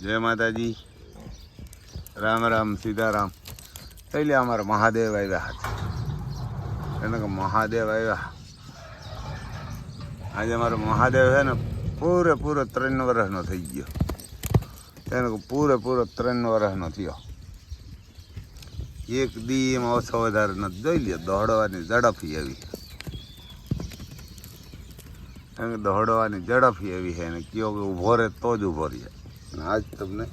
જય માતાજી. રામ રામ, સીતારામ. એટલે અમારા મહાદેવ આવ્યા હતા. એને કે મહાદેવ આવ્યા. આજે અમારો મહાદેવ છે ને પૂરેપૂરો ત્રણ વર્ષનો થઈ ગયો. એને કે પૂરેપૂરો ત્રણ વર્ષનો થયો. એક દી એમાં ઓછો વધારે નથી જોઈ લ્યો, દોડવાની ઝડપી એવી. દોડવાની ઝડપી એવી છે. ને કયો કે ઊભો રહે તો જ ઊભો રહે આજ તમને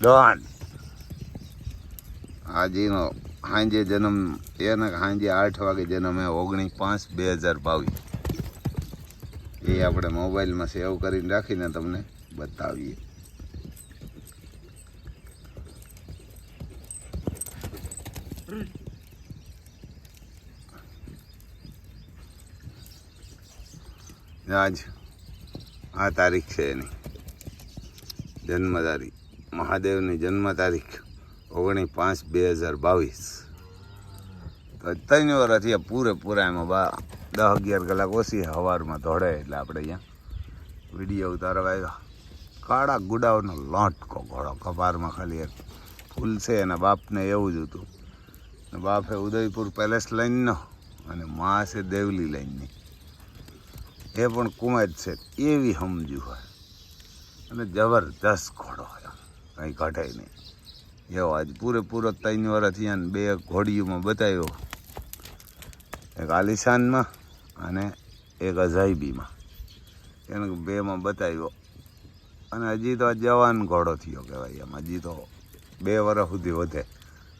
ડોન આજીનો આજનો સાંજે જન્મ, એને સાંજે આઠ વાગે જન્મ એ ઓગણીસ પાંચ બે હજાર બાવીસ. એ આપણે મોબાઈલમાં સેવ કરીને રાખીને તમને બતાવીએ. આજ આ તારીખ છે એની. જન્મ તારીખ મહાદેવની જન્મ તારીખ ઓગણીસ પાંચ બે હજાર બાવીસ. તો ત્રણ વર્ષ થયા પૂરેપૂરા એમાં બા દસ અગિયાર કલાક ઓછી સવારમાં દોડે એટલે આપણે અહીંયા વીડિયો ઉતારવા આવ્યા. કાળા ગુડાઓનો લોટકો ઘોડો કપારમાં ખાલી એક ફૂલ છે એના બાપને એવું જ હતું. બાપે ઉદયપુર પેલેસ લાઈનનો અને મા છે દેવલી લાઈનની એ પણ કુમાર છે, એવી સમજ્યું હોય. અને જબરદસ્ત ઘોડો હોય કંઈ ઘટે નહીં. એવો આજ પૂરેપૂરો ત્રણ વર્ષ થયા બે ઘોડીઓમાં બતાવ્યો. એક આલિશાનમાં અને એક અઝાયબીમાં. એને બેમાં બતાવ્યો. અને હજી તો જવાન ઘોડો થયો કહેવાય એમ. હજી તો બે વર્ષ સુધી વધે.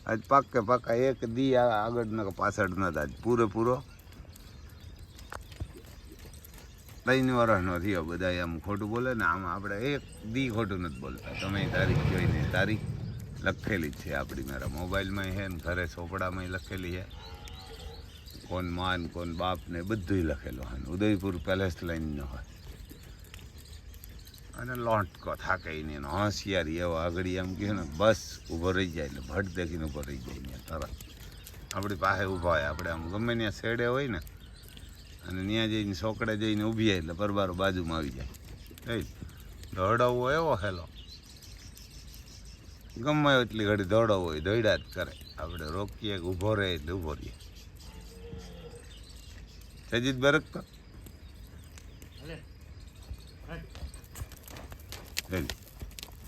આજ પાકે પાકા એક દી આગળ ને પાછળ નતા પૂરેપૂરો ત્રણ વર્ષનો થયો, બધા આમ ખોટું બોલે ને આમાં આપણે એક દી ખોટું નથી બોલતા. તમે તારીખ જોઈને તારીખ લખેલી જ છે આપણી મારા મોબાઈલમાં છે ને ઘરે ચોપડામાં લખેલી છે કોણ માન, કોણ બાપ ને બધું લખેલું હોય ઉદયપુર પેલેસ લાઈનનો હોય અને લોટકો થાકે નહીં હોશિયારી એવો આગળ એમ કહે ને, બસ ઊભો રહી જાય એટલે ભટ દેખીને ઊભો રહી જાય તરત. આપણી પાસે ઊભા હોય, આપણે આમ ગમે ત્યાં શેડે હોય ને અને ત્યાં જઈને સોકડે જઈને ઊભી જાય એટલે પરબારો બાજુમાં આવી જાય. એ દોડાવવો એવો હેલો. ગમે એટલી ઘડી દોડાવવો હોય દોડ્યા જ કરે. આપણે રોકીએ કે ઊભો રહે એટલે ઊભો રહીએ. સજીત બરક તો?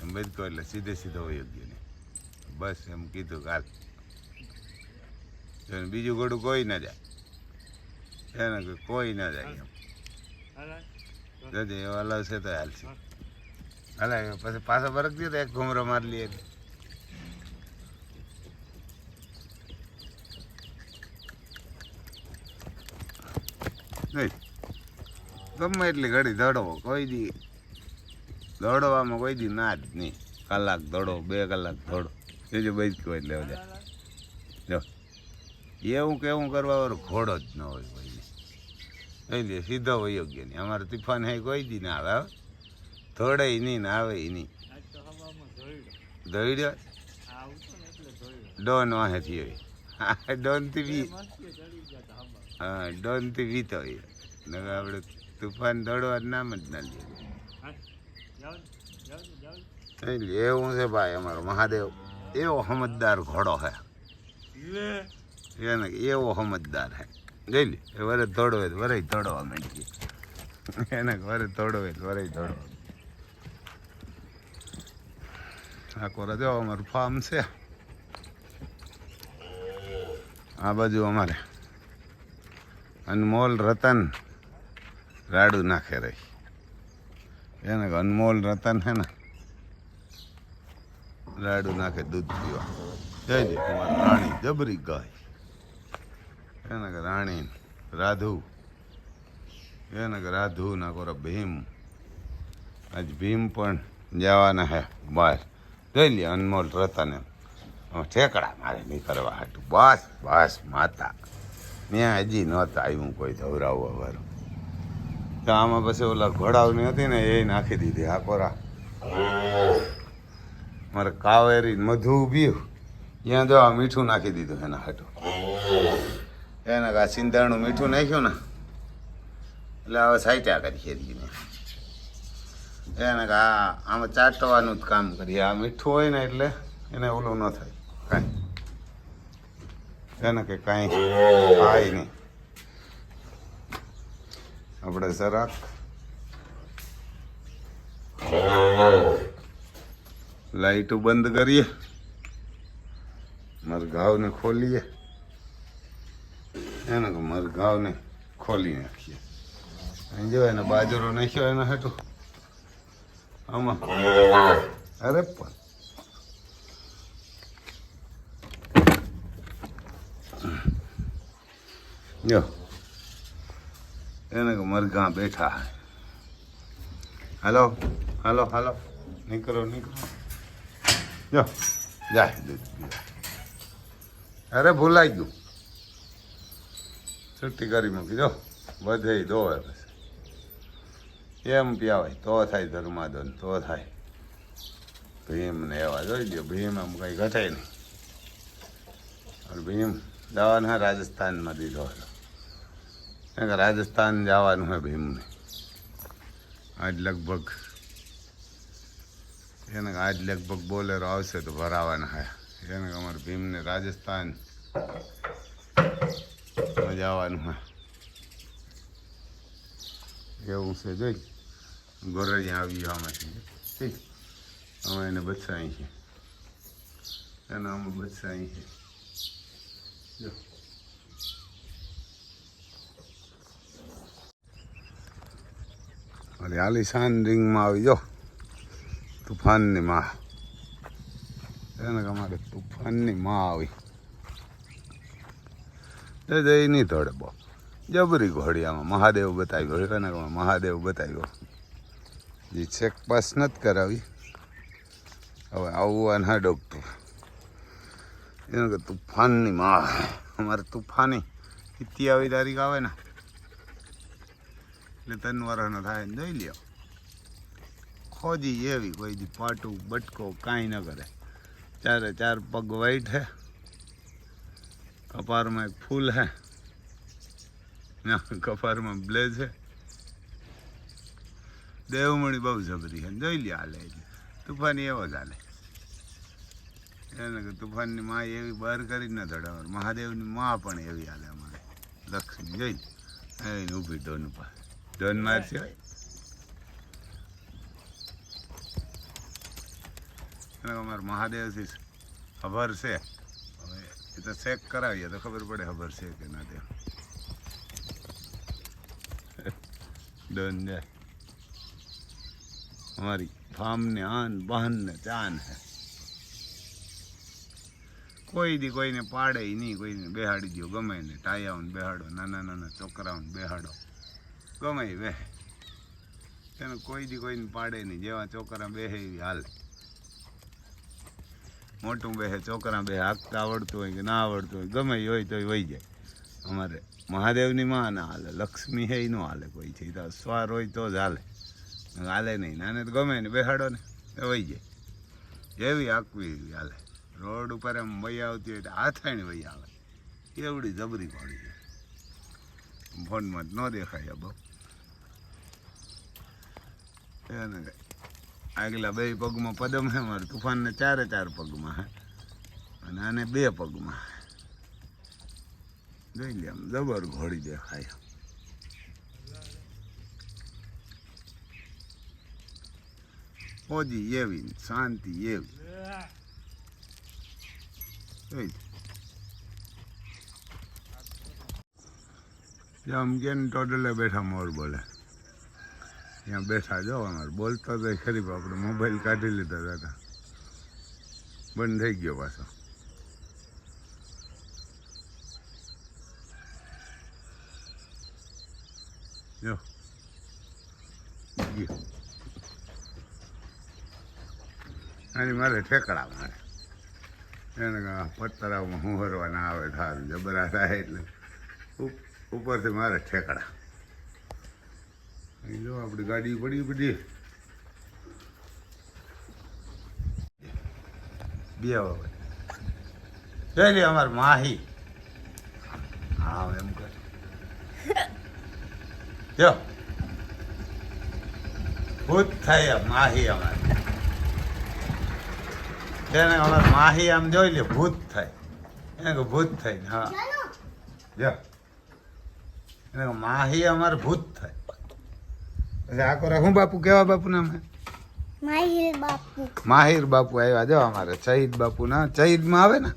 એમ બધું કહો એટલે સીધે સીધો યોગ્ય નહીં. ને બસ એમ કીધું કાલ બીજું ઘોડું કોઈ ના જાય. એને કે કોઈ ના જાય એમ. જોજે એવો અલાવ છે તો હાલશે. હલાવ્યો પછી પાછો બરક દે તો એક ઘુમરો મારી લઈએ ગમે એટલી ઘડી દોડવો કોઈ દી. દોડવામાં કોઈ દી ના જ નહીં. કલાક દોડો બે કલાક દોડો. બીજું જ કોઈ લેવા જો. એવું કેવું કરવા વાળો ઘોડો જ ન હોય કોઈ નહીં લે સીધો વયો ગયો નહીં અમારે તુફાન હે કોઈ દી ના આવે થોડે નહીં ને આવે નહીં. દોડ્યો ડોન વાહેથી હોય. હા ડોનથી બી હા ડોનથી વીતો હોય. ને આપણે તુફાન દોડવા નામ જ ના લે. એટલે એવું છે ભાઈ અમારો મહાદેવ. એવો સમજદાર ઘોડો છે એને એવો સમજદાર છે જોઈ લે એ વરે દોડવે તો વરે દોડવા માંડીએ એને વરે દોડવે તો વરે દોડવા. આ કોરા જો, અમારું ફાર્મ છે. આ બાજુ અમારે. અનમોલ રતન રાડું નાખે રહી. એને અનમોલ રતન છે ને નાખે દૂધ પીવા. જય લે અમારી રાણી જબરી ગાય. એને કે રાણી રાધુ. એના કે રાધુ ના ભીમ. આજ ભીમ પણ જવાના હે બહાર જોઈ લે અનમોલ રતન ઠેકડા મારે નહીં કરવા હાટું. બસ બસ, માતા. ત્યાં હજી નહોતા આવ્યું કોઈ ધવરાવવા વાળું તો આમાં પછી ઓલા ઘોડાઓની હતી ને, એ નાખી દીધી, આ કોરા. મારે કાવેરી મધુ ઊભી. ત્યાં જો આ મીઠું નાખી દીધું એના હાટું. એને કા સિંધાણું મીઠું નાખ્યું ને, એટલે હવે સાઈટ્યા કરી ખેરીને એને કા આમાં ચાટવાનું જ કામ કરીએ. આ મીઠું હોય ને એટલે એને ઓલું ન થાય. કાંઈ. એને કે કાંઈ થાય નહીં. આપણે જરાક લાઈટો બંધ કરીએ. મારા ઘાવને ખોલીએ. એને કે મરઘાવને ખોલી નાખીએ. અહીં જો એને બાજરો નાખ્યો એના હેઠું. આમાં. અરે પણ. જો. એને મરઘા બેઠા હાલો હાલો હાલો. નીકળો નીકળો. જો. જાય. દૂધ અરે ભૂલાઈ ગયું. છુટ્ટી કરી મૂકી દો. બધે દોવે પછી. એમ પીવાય તો થાય ધર્માદન, તો થાય. ભીમને એવા જોઈ દો ભીમ આમ કંઈ ઘટે નહીં. ભીમ જવાના રાજસ્થાનમાં દીધો હતો. રાજસ્થાન જવાનું હોય ભીમને. આજ લગભગ એને આજ લગભગ બોલેરો આવશે તો ભરાવાના હા. એને અમારે ભીમને રાજસ્થાન જવાનું હે. એવું છે, જોઈ. ગોરૈયા આવી આમાંથી. ઠીક. અમે એને બચાવી છે એને અમે બચાવી છે જો. અરે આલિશાન રિંગમાં આવી, જો. તુફાનની માં. એને અમારે તુફાનની માં આવી. એ જઈ નહીં થોડે બહુ જબરી ઘોડી આમાં. મહાદેવ બતાવ્યો એને કે મહાદેવ બતાવ્યો. જે ચેક પાસ નથી કરાવી. હવે આવું આના ડૉક્ટર એનું કે તુફાનની માં અમારે તુફાની. આવી તારીખ આવે ને. એટલે ત્રણ વર્ષનો થાય જોઈ લ્યો. ખોજી એવી કોઈ પાટું, બટકો, કાંઈ ન કરે. ચારે ચાર પગ વાઈટ કપારમાં એક ફૂલ હે. ના કપારમાં બ્લેઝ હે. દેવમણી બહુ જબરી હે. જોઈ લે હાલે તુફાની એવો જ હાલે. એને કે તુફાનની માં એવી બહાર કરી ન ધડાવર મહાદેવની માં પણ એવી હાલે અમારે. લક્ષ્મી, જોઈ એને ઊભી ડોન પર ડોન મારશે અમારે મહાદેવથી ખબર છે. તો ચેક કરાવીએ, તો ખબર પડે ખબર છે કે ના ત્યાં. ડન અમારી ફામ ને આન બહન ને ચાન હે કોઈ દી કોઈને પાડે નહીં, કોઈને બેહાડી દો ગમે ને ટાયાઓને બેહાડો, નાના નાના છોકરાઓને બેહાડો, ગમે બે તેને કોઈ દી કોઈને પાડે નહીં, જેવા છોકરા બેહે એવી હાલે મોટું બેહે, છોકરા બેહે હાંકતા આવડતું હોય કે ના આવડતું હોય, ગમે હોય તો વહી જાય. અમારે મહાદેવની માં ના હાલે, લક્ષ્મી હે ન હાલે કોઈ છે તો સ્વાર હોય તો જ હાલે. હાલે નહીં, નાને તો ગમે ને બેહાડો ને, એ વહી જાય. એવી આકવી હાલે. રોડ ઉપર એમ વહી આવતી હોય તો હાથાણી વહી આવે. એવડી જબરી પડી છે. ફોનમાં ન દેખાય બહુ. એને આગલા બે પગમાં પદમ હે મારે, તુફાનને ચારે ચાર પગમાં હે. અને આને બે પગમાં જોઈ લે આમ જબર ઘોડી દેખાય. ઓજી એવી શાંતિ એવી. જોઈ આમ કે ને ટોટલે બેઠા મોર બોલે. ત્યાં બેઠા જાઓ અમારે. બોલતો તો ખરી આપણે મોબાઈલ કાઢી લીધા હતા બંધ થઈ ગયો પાછો. જો. ગયો. અને મારે ઠેકડા મારે. એને પતરામાં હું હરવાના આવે સારું જબરા થાય એટલે. ઉપરથી મારે ઠેકડા. અહીં જો આપણી ગાડી પડી બધી. બે હવે અમાર માહી. હા એમ કર. જો. ભૂત થાય માહી અમારે. એને અમારે માહી આમ જોઈ લે ભૂત થાય. એને કે ભૂત થાય હા. જો. એને માહી અમારે ભૂત થાય. પછી આ કોરા હું બાપુ કેવા બાપુ નામ માહિર બાપુ. માહિર બાપુ આવ્યા જો અમારે શહીદ બાપુ ના શહીદમાં આવે ને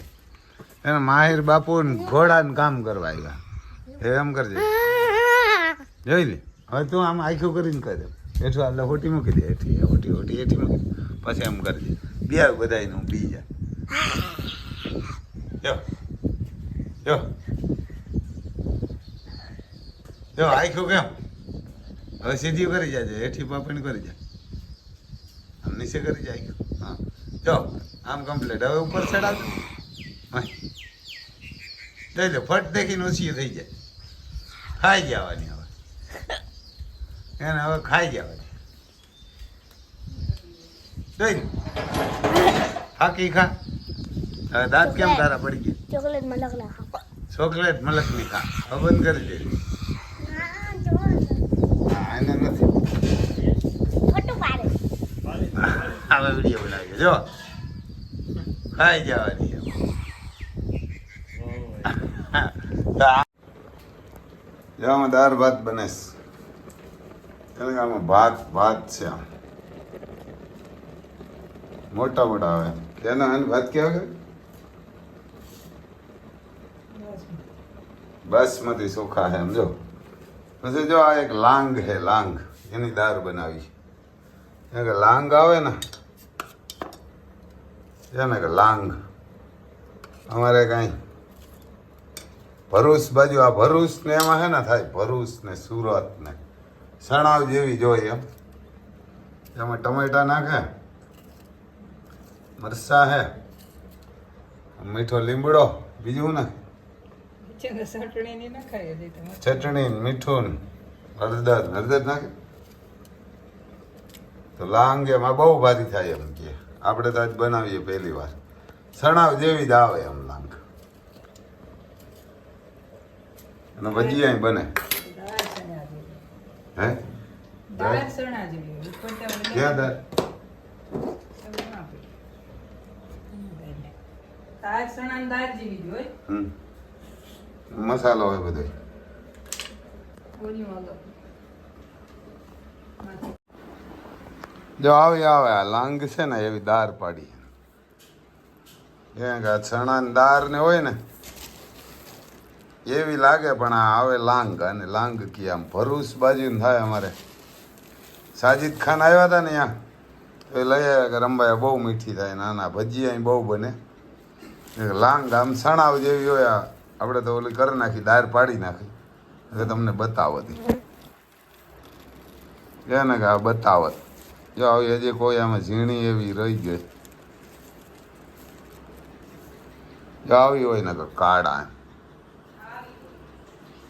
એને માહિર બાપુ ને ઘોડાને કામ કરવા આવ્યા. એ એમ કરજે જોઈ લે હવે તું આમ આખું કરીને કરે એઠું આટલે હોટી મૂકી દે એઠી હોટી હોટી એઠી મૂકી પછી એમ કરજે બે બધાય હું બી જાય. જો જો. જો આખું કેમ? હવે સીધી કરી જાય હેઠી પાપણી કરી જાય આમ નીચે કરી જાય. હા. જો આમ કમ્પ્લીટ હવે ઉપર ચડાવ દઈ દે ફટ દેખીને ઓછી થઈ જાય. ખાઈ જવાની હવે. એને હવે ખાઈ જવાની. દઈ હાકી ખા. હવે દાંત કેમ તારા પડી ગયા? ચોકલેટ મલક લગ લખા ચોકલેટ મલકની ખા. હવે બંધ કરી દે હા, એને નથી ફોટો પાડે હવે વીડિયો બનાવી જો. ખાઈ જવાની. જો, આમાં ભાત બને કારણ કે આમાં ભાત ભાત છે આમ. મોટા મોટા આવે. કેના એને ભાત કેવા કે બાસમતી ચોખા છે સમજો પછી જો આ એક લાંગ હે લાંગ. એની દાળ બનાવી. છે કે લાંગ આવે ને એને કે લાંગ. અમારે કાંઈ ભરૂચ બાજુ આ ભરૂચ ને એમાં હે ને થાય ભરૂચ ને સુરત ને સણાવ જેવી જોઈએ એમ. એમાં ટમેટા નાખે મરસા હે મીઠો લીમડો બીજું ને? ચટણી ની ના ને મીઠું ને હળદર હળદર નાખે. તો લાંગ એમાં બહુ ભારી થાય એમ. આપણે તો આજ બનાવીએ પહેલી વાર. સણાવ જેવી જ આવે એમ લાંગ. અને ભજીયા બને. હે? ક્યાં દાળ. મસાલો હોય બધો. જો આવી, આવે. આ લાંગ છે ને, એવી દાળ પાડી. એ કે આ ચણાની દાળ ને હોય ને, એવી લાગે પણ આ આવે લાંગ. અને લાંગ કી આમ ભરૂચ બાજુ થાય અમારે. સાજિદ ખાન આવ્યા હતા ને તો એ લઈ આવ્યા કે રંબાયા બહુ મીઠી થાય, નાના ભજીયા અહીં બહુ બને. લાંગ આમ સણાવ જેવી હોય આપણે તો ઓલી કરી નાખી દાળ પાડી નાખી. એટલે તમને બતાવતી. એને કે આ બતાવત. જો આવી હજી કોઈ આમાં ઝીણી એવી રહી ગઈ. જો આવી હોય ને કાળા.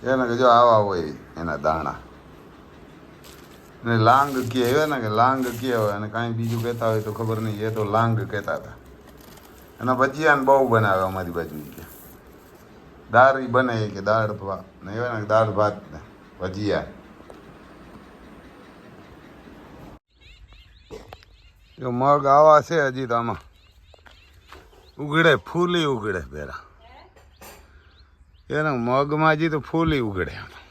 એને કે જો આવા હોય એના દાણા. ને લાંગ કહે હોય ને કે લાંગ કહે હોય અને કાંઈ બીજું કહેતા હોય તો ખબર નહીં, એ તો લાંગ કહેતા હતા. એના ભજીયાને બહુ બનાવે અમારી બાજુ કે. દાળ બને કે દાળ ભાત ને એવા ને દાળ ભાત ને ભજીયા. જો મગ આવા છે હજી તો આમાં. ઉગડે, ફૂલી ઉગડે પેલા. એને મગમાં હજી તો ફૂલી ઉગડે આમાં.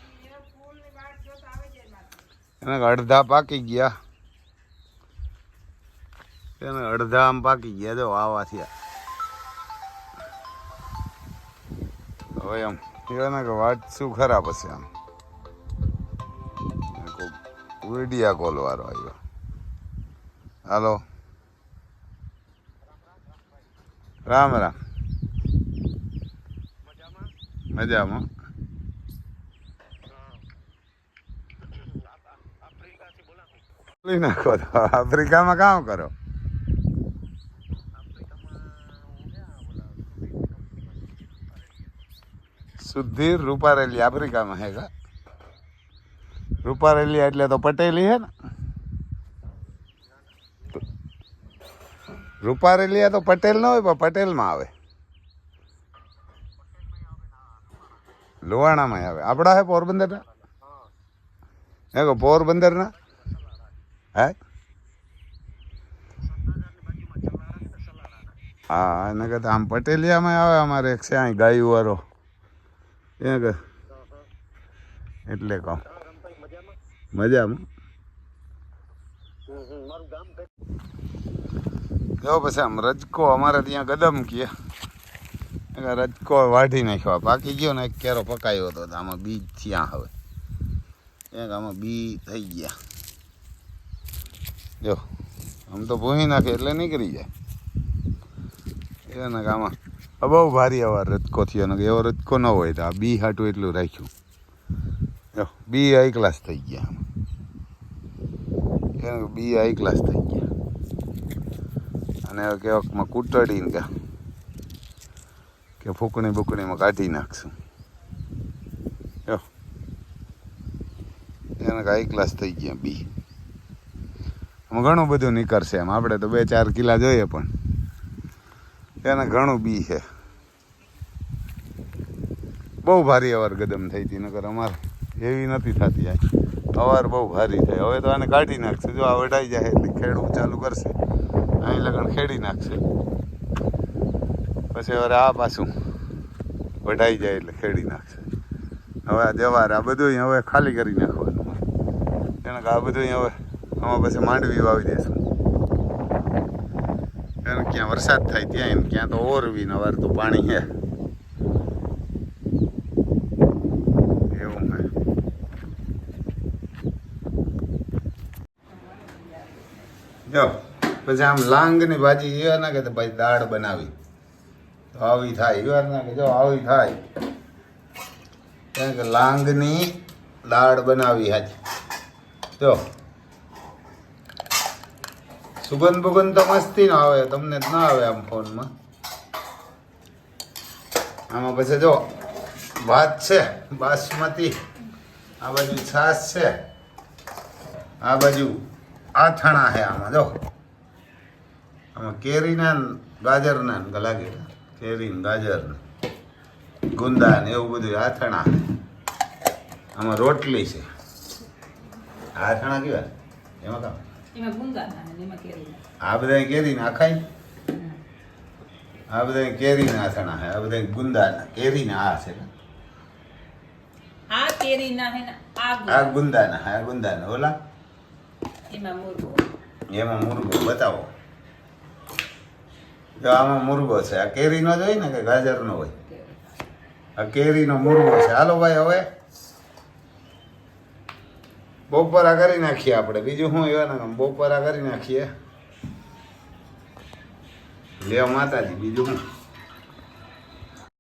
એને અડધા પાકી ગયા. એને અડધા આમ પાકી ગયા, જો આવા થયા. હવે એમ, એને કે વાત શું ખરાબ હશે આમ. વિડિયા કોલ વાળો આવ્યો. હાલો. રામ રામ. મજામાં? નાખો આફ્રિકામાં કામ કરો? સુધીર રૂપારેલી આફ્રિકામાં હે કા? રૂપારેલી એટલે તો પટેલી હે ને? રૂપારેલિયા તો પટેલ ન હોય પણ પટેલમાં આવે. લુવાણામાં આવે. આપણા હે પોરબંદરના? એ કહો પોરબંદરના? હે? હા, એને કહેતા આમ પટેલિયામાં આવે અમારે એક છે અહીં ગાયું વાળો એ કહે. એટલે કહું મજામાં જો પછી આમ રજકો અમારે ત્યાં ગદમ કીએ રજકો વાઢી નાખ્યો. પાકી ગયો ને એક કેરો પકાયો હતો આમાં બીજ થયા હવે. એક આમાં બી થઈ ગયા. જો, આમ તો ભૂહી નાખે એટલે નીકળી જાય. એના આમાં બહુ ભારી આવા રજકો થયો ને એવો રજકો ન હોય તો આ બી હાટું એટલું રાખ્યું. જો, બી આઈ ક્લાસ થઈ ગયા બી આઈ ક્લાસ થઈ ગયા અને કેવાકમાં કૂટડીને કે કે ફૂકણી બુકણીમાં કાઢી નાખશું. એને કાંઈ ક્લાસ થઈ ગયા, બી. આમાં ઘણું બધું નીકળશે એમ. આપણે તો બે ચાર કિલા જોઈએ પણ. એને ઘણું બી છે. બહુ ભારી અવાર ગદમ થઈ હતી, નકર અમારે એવી નથી થતી અવાર બહુ ભારી થાય હવે તો આને કાઢી નાખશે. જો આ વઢાઈ જાય એટલે ખેડવું ચાલુ કરશે. લગન ખેડી નાખશે. પછી હવે આ પાછું વઢાઈ જાય એટલે ખેડી નાખશે. હવે આ જવાર, આ બધું હવે ખાલી કરી નાખવાનું. કારણ કે આ બધું હવે આમાં પછી માંડવી વાવી દેશું. કારણ ક્યાં વરસાદ થાય ત્યાં એમ ક્યાં તો ઓરવી ને વાર તો પાણી છે જો. પછી આમ લાંગની ભાજી એવા ના કે ભાઈ દાળ બનાવી. આવી થાય એવા ના કે જો આવી થાય. કારણ કે લાંગની દાળ બનાવી હાજી. જો. સુગંધ બુગંધ તો મસ્તી ન આવે, તમને જ ના આવે આમ ફોનમાં. આમાં પછી જો, ભાત છે, બાસમતી, આ બાજુ છાશ છે, આ બાજુ આથાણા છે આમાં, જો. કેરીના ગાજરના ને લાગે કેરી ને ગાજર ગુંદા ને એવું બધું આથાણા આમાં રોટલી છે. આથાણા કેવા? એમાં કામ. આ બધા કેરી ના ખાય આ બધા કેરી ના અથાણા હે આ બધા ગુંદા ના કેરી ના આ છે આ કેરી ના હે આ ગુંદા. ના આ ગુંદા ના ઓલા? એમાં મુરગો. એમાં મુરગો. બતાવો. જો આમાં મુરગો છે. આ કેરીનો જ હોય ને કે ગાજરનો હોય? આ કેરીનો મુરગો છે. હાલો ભાઈ, હવે બપોરા કરી નાખીએ આપણે. બીજું શું એવા ને બપોરા કરી નાખીએ. લે માતાજી, બીજું શું?